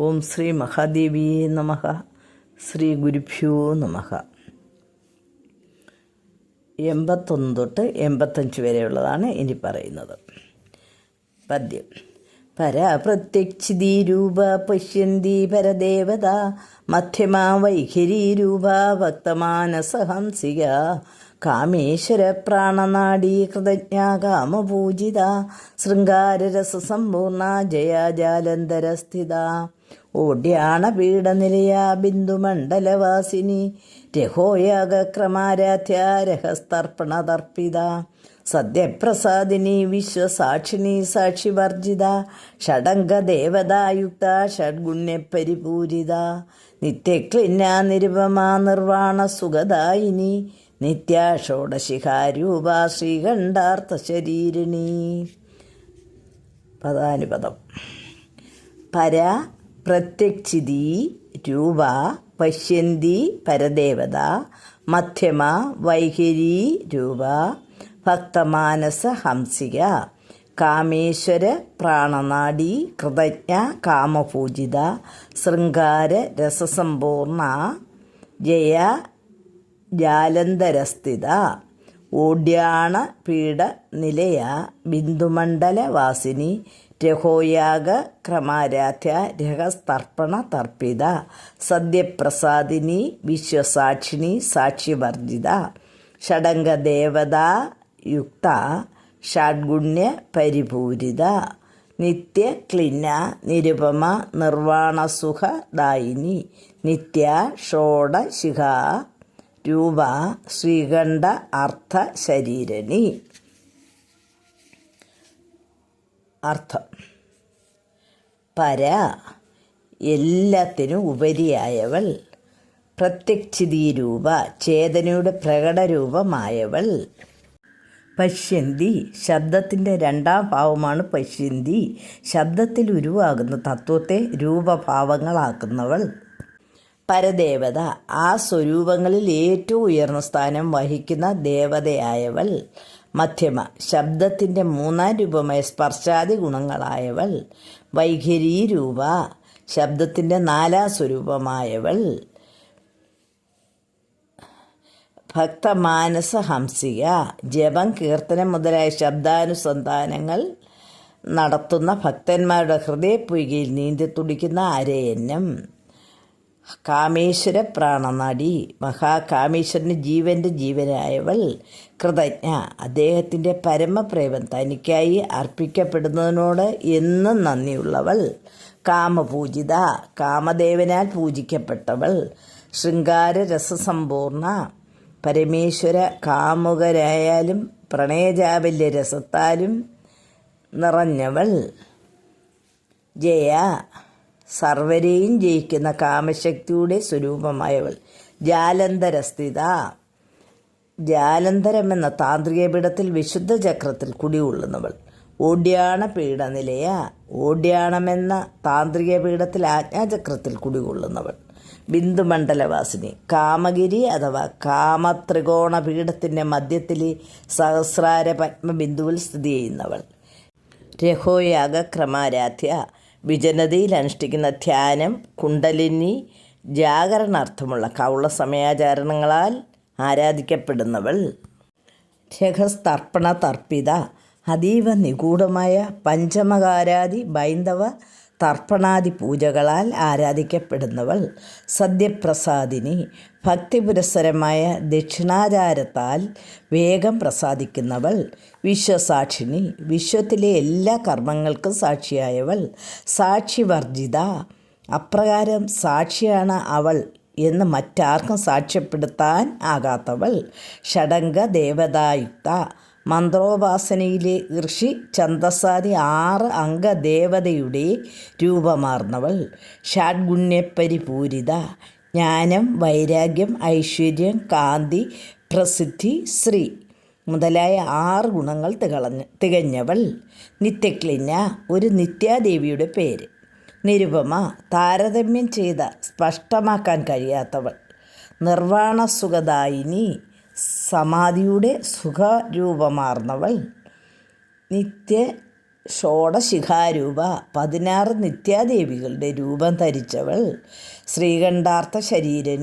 ഓം ശ്രീ മഹാദേവി നമ ശ്രീ ഗുരുഭ്യോ നമ എൺപത്തൊന്ന് തൊട്ട് എൺപത്തഞ്ച് വരെയുള്ളതാണ് ഇനി പറയുന്നത്. പദ്യം. പരാപ്രത്യക്ഷിതി രൂപ പശ്യന്തി പരദേവത മധ്യമാ വൈഖരി രൂപ ഭക്തമാനസഹംസിക കാമേശ്വര പ്രാണനാടി കൃതജ്ഞ കാമപൂജിത ശൃംഗാരരസസമ്പൂർണ ജയാജാലന്തരസ്ഥിത. ഓഡ്യാണ പീഡനിലയ ബിന്ദുമണ്ഡലവാസിനി. രഹോയാഗക്രമാരാധ്യ രഹസ്തർപ്പണതർപ്പിത. സദ്യപ്രസാദിനി വിശ്വസാക്ഷിണി സാക്ഷിവർജിത. ഷഡംഗദേവതായുക്ത ഷഡ്ഗുണ്യപരിപൂരിത. നിത്യക്ലിന്ന നിരുപമാ നിർവാണ സുഖദായിനി. നിത്യ ഷോഡശിഖാരൂപ ശ്രീകണ്ഠാർത്ഥ ശരീരിണി പദാനുപദം. പര പ്രത്യക്ഷിതി രൂപ പശ്യന്തി പരദേവത മധ്യമ വൈഖരി രൂപ ഭക്തമാനസ ഹംസിക കാമേശ്വര പ്രാണനാടി കൃതജ്ഞ കാമപൂജിത ശൃംഗാര രസസമ്പൂർണ ജയ ജാലന്തരസ്ഥിത ഓഡ്യാണ പീഡ നിലയ ബിന്ദുമണ്ഡല വാസിനി രഹോയാഗ ക്രമാരാധ്യ രഹസ്തർപ്പണ തർപ്പിത സദ്യപ്രസാദിനി വിശ്വസാക്ഷിണി സാക്ഷിവർജിത ഷഡംഗദേവതാ യുക്ത ഷഡ്ഗുണ്യ പരിപൂരിത നിത്യ ക്ലിന്ന നിരുപമ നിർവാണസുഖദായിനി നിത്യ ഷോഡശിഖ രൂപ ശ്രീകണ്ഠ അർത്ഥ ശരീരണി അർത്ഥം. പര എല്ലാത്തിനും ഉപരിയായവൾ. പ്രത്യക്ഷിതി രൂപ ചേതനയുടെ പ്രകടരൂപമായവൾ. പശ്യന്തി ശബ്ദത്തിന്റെ രണ്ടാം ഭാവമാണ് പശ്യന്തി. ശബ്ദത്തിൽ ഉരുവാകുന്ന തത്വത്തെ രൂപഭാവങ്ങളാക്കുന്നവൾ. പരദേവത. ആ സ്വരൂപങ്ങളിൽ ഏറ്റവും ഉയർന്ന സ്ഥാനം വഹിക്കുന്ന ദേവതയായവൾ മധ്യമ. ശബ്ദത്തിന്റെ മൂന്നാം രൂപമായ സ്പർശാദി ഗുണങ്ങളായവൾ വൈഖരി രൂപ ശബ്ദത്തിന്റെ നാലാം സ്വരൂപമായവൾ ഭക്തമാനസ ഹംസിക ജപം കീർത്തനം മുതലായ ശബ്ദാനുസന്ധാനങ്ങൾ നടത്തുന്ന ഭക്തന്മാരുടെ ഹൃദയപ്പൊയ്കയിൽ നീന്തി തുടിക്കുന്ന അരയന്നം. കാമേശ്വര പ്രാണനാടി മഹാകാമേശ്വരന് ജീവന്റെ ജീവനായവൾ കൃതജ്ഞ. അദ്ദേഹത്തിന്റെ പരമപ്രേമം തനിക്കായി അർപ്പിക്കപ്പെടുന്നതിനോട് എന്നും നന്ദിയുള്ളവൾ. കാമപൂജിത. കാമദേവനാൽ പൂജിക്കപ്പെട്ടവൾ. ശൃംഗാര രസസമ്പൂർണ പരമേശ്വര കാമുകരായാലും പ്രണയജാബല്യ രസത്താലും നിറഞ്ഞവൾ. ജയ. സർവരെയും ജയിക്കുന്ന കാമശക്തിയുടെ സ്വരൂപമായവൾ. ജാലന്തരസ്ഥിത. ജാലന്തരം എന്ന താന്ത്രിക പീഠത്തിൽ വിശുദ്ധ ചക്രത്തിൽ കുടികൊള്ളുന്നവൾ. ഓഡ്യാണ പീഠനിലയ. ഓഡ്യാണമെന്ന താന്ത്രിക പീഠത്തിൽ ആജ്ഞാചക്രത്തിൽ കുടികൊള്ളുന്നവൾ. ബിന്ദുമണ്ഡലവാസിനി. കാമഗിരി അഥവാ കാമത്രികോണ പീഠത്തിന്റെ മധ്യത്തിലെ സഹസ്രാര പത്മബിന്ദുവിൽ സ്ഥിതി ചെയ്യുന്നവൾ. രഹോയാഗ ക്രമാരാധ്യ വിജനതയിൽ അനുഷ്ഠിക്കുന്ന ധ്യാനം കുണ്ടലിനി ജാഗരണാർത്ഥമുള്ള കൗള സമയാചാരണങ്ങളാൽ ആരാധിക്കപ്പെടുന്നവൾ. രഹസ്തർപ്പണ തർപ്പിത അതീവ നിഗൂഢമായ പഞ്ചമകാരാദി ബൈന്ദവ തർപ്പണാദി പൂജകളാൽ ആരാധിക്കപ്പെടുന്നവൾ സദ്യപ്രസാദിനി ഭക്തിപുരസ്സരമായ ദക്ഷിണാചാരത്താൽ വേഗം പ്രസാദിക്കുന്നവൾ വിശ്വസാക്ഷിണി വിശ്വത്തിലെ എല്ലാ കർമ്മങ്ങൾക്കും സാക്ഷിയായവൾ സാക്ഷിവർജിത. അപ്രകാരം സാക്ഷിയാണ് അവൾ എന്ന് മറ്റാർക്കും സാക്ഷ്യപ്പെടുത്താൻ ആകാത്തവൾ ഷഡംഗ ദേവതായുക്ത മന്ത്രോപാസനയിലെ ഋഷി ഛന്ദസാദി ആറ് അംഗദേവതയുടെ രൂപമാർന്നവൾ. ഷാഡ്ഗുണ്യപരിപൂരിത ജ്ഞാനം വൈരാഗ്യം ഐശ്വര്യം കാന്തി പ്രസിദ്ധി ശ്രീ മുതലായ ആറ് ഗുണങ്ങൾ തികളഞ്ഞ തികഞ്ഞവൾ. നിത്യക്ലിന്ന ഒരു നിത്യാദേവിയുടെ പേര്. നിരുപമ താരതമ്യം ചെയ്ത സ്പഷ്ടമാക്കാൻ കഴിയാത്തവൾ. നിർവാണസുഖദായിനി സുഖദായിനി സമാധിയുടെ സുഖരൂപമാർന്നവൾ. നിത്യ ഷോഡശിഖാരൂപ പതിനാറ് നിത്യാദേവികളുടെ രൂപം ധരിച്ചവൾ. ശ്രീകണ്ഠാർത്ഥ ശരീരണി